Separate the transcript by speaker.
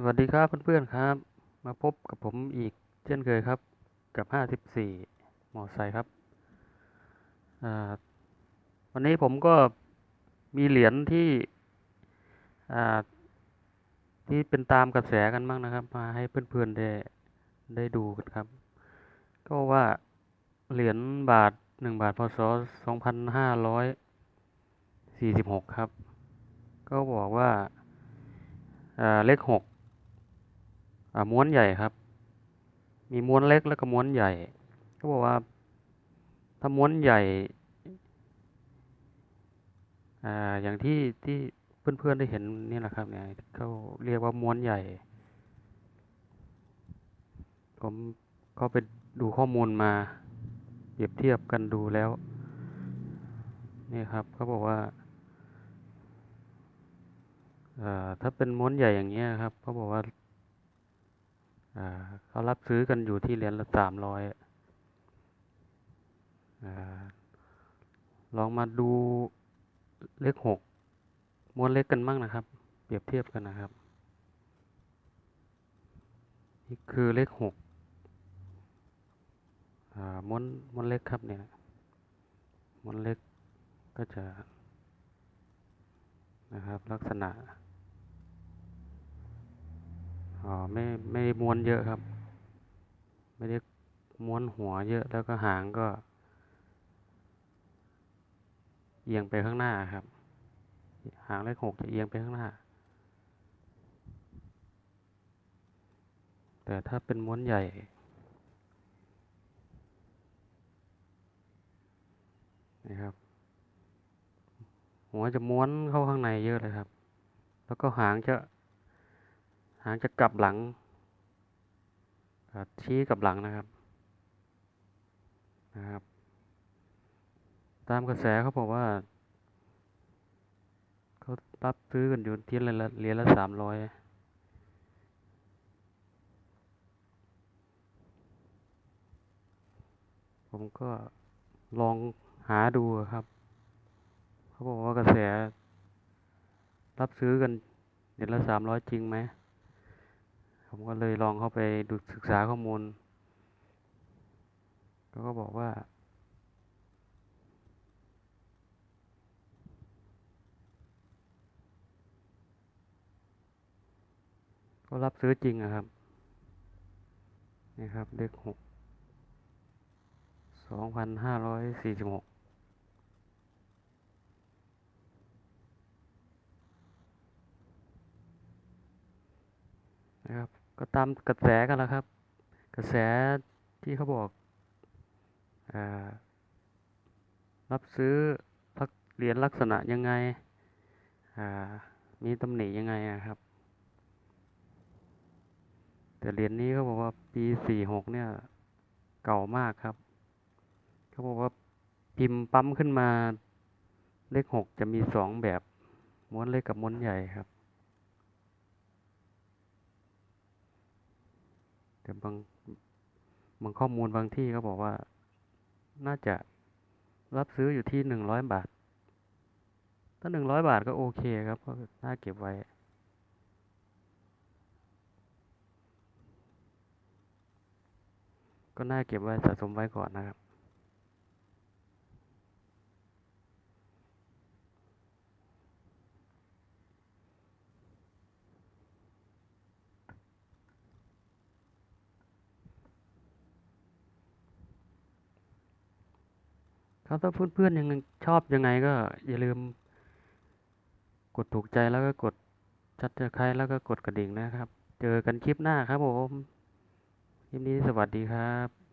Speaker 1: สวัสดีครับเพื่อนๆครับ มาพบกับผมอีกเช่นเคยครับ กับ 54 มอไซค์ครับ วันนี้ผมก็มีเหรียญที่ที่เป็นตามกระแสกันบ้างนะครับ มาให้เพื่อนๆได้ได้ดูกันครับ ก็ว่าเหรียญบาทหนึ่งบาทพศ2546 ครับ ก็บอกว่าเลขหก ม้วนใหญ่ครับ มีม้วนเล็กแล้วก็ม้วนใหญ่ก็บอกว่าถ้าม้วนใหญ่อ่าอย่างที่ที่เพื่อนๆได้เห็นนี่แหละครับเนี่ยเขาเรียกว่าม้วนใหญ่ ผมก็ไปดูข้อมูลมาเปรียบเทียบกันดูแล้วนี่ครับเขาบอกว่าอ่าถ้าเป็นม้วนใหญ่อย่างเงี้ยครับเขาบอกว่าอ่า เขารับซื้อกันอยู่ที่เหรียญละสามร้อยลองมาดูเลขหกม้วนเล็กกันบ้างนะครับ เปรียบเทียบกันนะครับ นี่คือเลขหกม้วนม้วนเล็กครับเนี่ยม้วนเล็กก็จะนะครับลักษณะ อ๋อไม่ไม่ได้ม้วนเยอะครับ ไม่ได้ม้วนหัวเยอะแล้วก็หางก็เอียงไปข้างหน้าครับ หางเลขหกจะเอียงไปข้างหน้า แต่ถ้าเป็นม้วนใหญ่ นะครับ หัวจะม้วนเข้าข้างในเยอะเลยครับ แล้วก็หางจะางจะกลับหลังชี้กับหลังนะครับนะครับ ตามกระแสเขาบอกว่าเขารับซื้อกันอยู่ที่ละเหรียญละสามร้อยผมก็ลองหาดูครับ เขาบอกว่ากระแส รับซื้อกันเหรียญละสามร้อยจริงไหม ผมก็เลยลองเข้าไปดูศึกษาข้อมูลเขาก็บอกว่าก็รับซื้อจริงอะครับ นี่ครับ เลขหกสองพันห้าร้อยสี่สิบหก นะครับ ก็ตามกระแสกันแล้วครับ กระแสที่เขาบอกอรับซื้อเหรียญลักษณะยังไงมีตำหนิยังไงนะครับ แต่เหรียญนี้เขาบอกว่าปีสี่หกเนี่ย เก่ามากครับเขาบอกว่าพิมพ์ปั๊มขึ้นมาเลขหกจะมีสองแบบม้วนเล็กกับม้วนใหญ่ครับ แต่บางบางข้อมูลบางที่เขาบอกว่า น่าจะรับซื้ออยู่ที่หนึ่งร้อยบาท ถ้าหนึ่งร้อยบาทก็โอเคครับก็น่าเก็บไว้ ก็น่าเก็บไว้สะสมไว้ก่อนนะครับ ครับถ้าเพื่อนๆยังชอบยังไงก็อย่าลืม กดถูกใจแล้วก็กดชัดเจอใครแล้วก็กดกระดิ่งนะครับ เจอกันคลิปหน้าครับผมคลิปนี้สวัสดีครับ